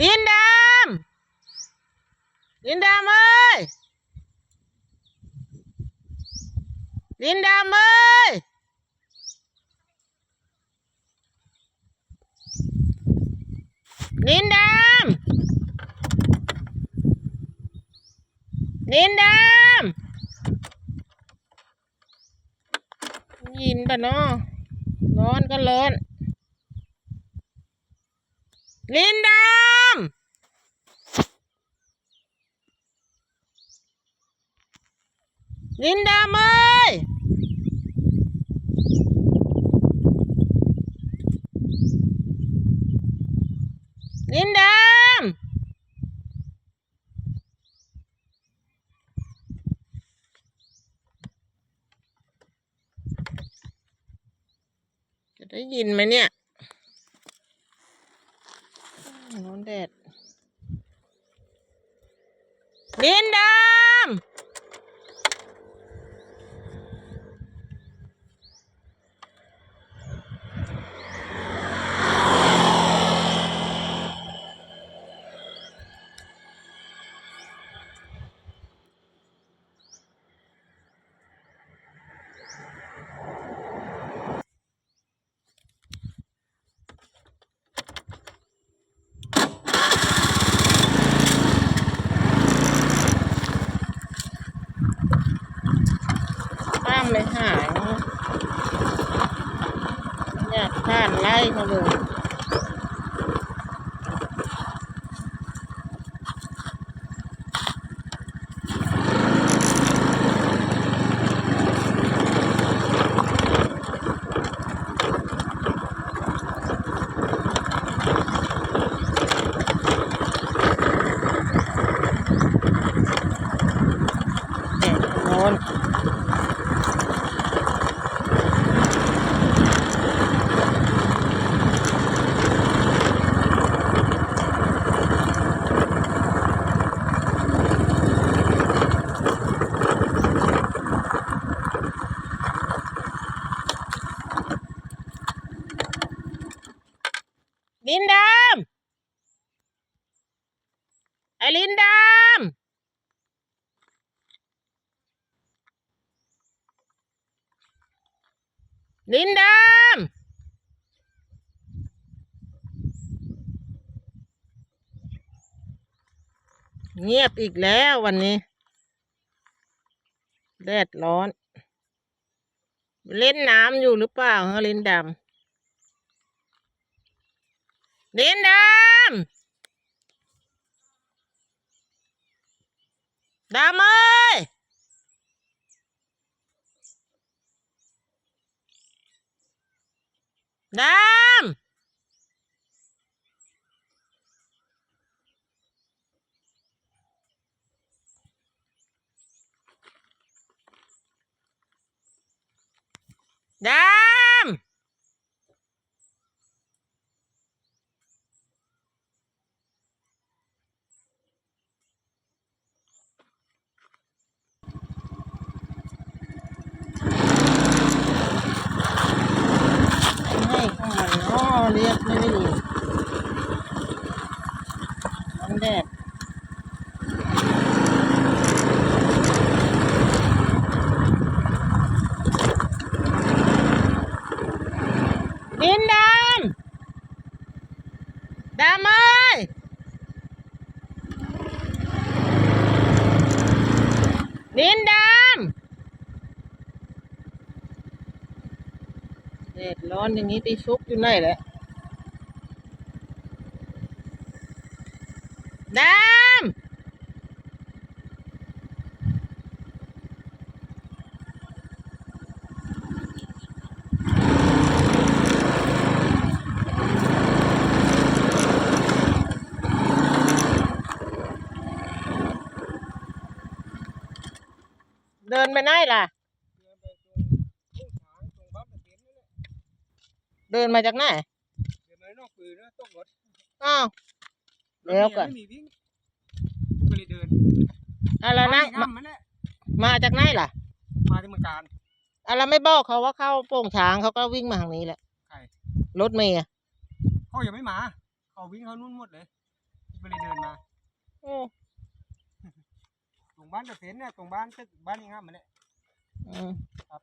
ลินดำลินดำเอ้ยลินดำเอ้ยลินดำลินดำยินปะเนาะร้อนก็ร้อน ลินดำลินดำเอ้ยลินดำจะได้ยินไหมเนี่ยร้อน แดด ลินดาป้ามเลยหายอยากผ่านไล่เขาเลย แดดร้อน ลินดำไอลินดำลินดำเงียบอีกแล้ววันนี้แดดร้อน เล่นน้ำอยู่หรือเปล่าฮะลินดำ ลินดำดำเอ้ย ดำดำให้ข้างมันอ้อ เรียกไม่ได้ยินมันแดดดินดำดำเอ้ยดินดำแดดร้อนอย่างนี้ไปซุกอยู่ไหนแหละ ดำเดินไปไหนล่ะ เดินมาจากไหนอ้าว แล้วกันไม่มีวิ่งก็เลยเดินอะไรนะมามามันแหละมาจากไหนล่ะ มาที่เมืองการอะไรไม่บอกเขาว่าเข้าโป่งช้างเขาก็วิ่งมาทางนี้แหละใครรถเมย์อะเขายังไม่มาเขเขาวิ่งเขานู่นหมดเลยก็เลยเดินมาโอ้ตรงบ้านตะเสนเนี่ยตรงบ้านตึกบ้านยังงามมันเนี่ยอืมครับ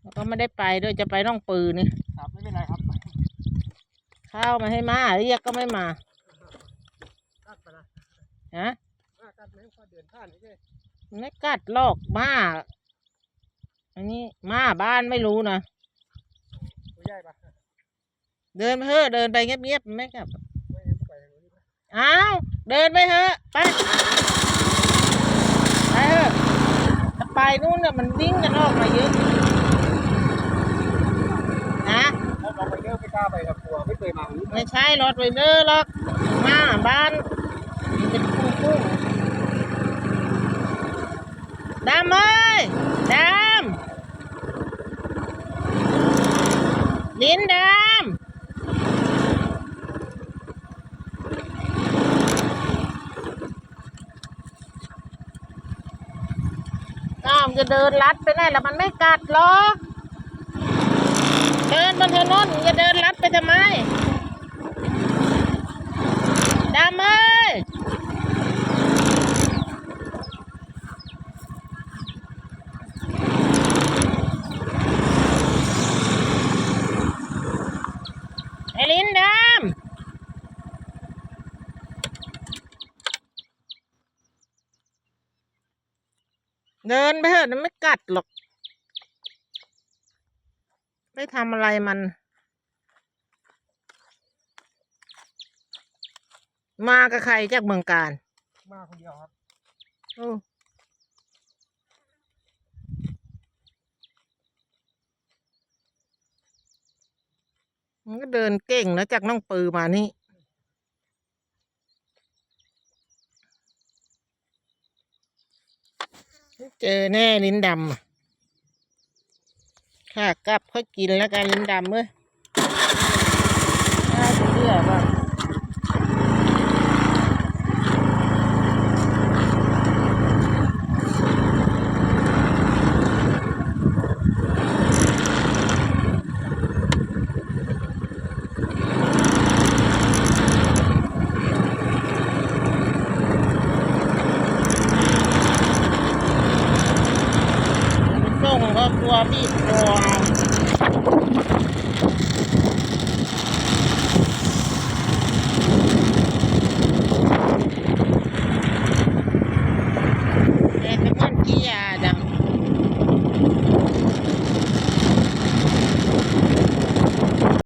แล้วก็ไม่ได้ไปด้วยจะไปน้องปือนี่ครับไม่เป็นไรครับ ข้าวมาให้มา เรียกก็ไม่มากัดไปนะฮะอ่ากัดไหมพอเดินผ่านนี่เลยไม่กัดหรอกมาอันนี้มาบ้านไม่รู้นะตัวใหญ่ปะเดินไปเถอะเดินไปเงียบๆไม่กลับไม่งั้นไปทางนู้นดีกว่าอ้าวเดินไปเถอะไปไปเถอะถ้าไปนู่นเนี่ยมันวิ่งกันออกมาเยอะ ถ้าเราไปเที่ยวไม่กล้าไปกับกลัวไม่เคยมาอย่างนี้ไม่ใช่รถไวเดอร์หรอกมาบ้านเป็นกุ้งกุ้งดำเอ้ยดำลิ้นดำอ้าวมันจะเดินลัดไปไหนล่ะมันไม่กัดหรอก เดินบนถนนอย่าเดินลัดไปทำไมดำเอ้ยไอ้ลินดำเดินไปเถอะมันไม่กัดหรอก ไม่ทำอะไรมัน มากับใครจากเมืองการมาคนเดียวครับโอ้มันก็เดินเก่งนะจากน้องปือมานี่เจอแน่ลิ้นดำอะ ค่ะกลับค่อยกินแล้วกันลิ้นดำเว้ยน่าเชื่อบ้างส่งก็กลัวพี่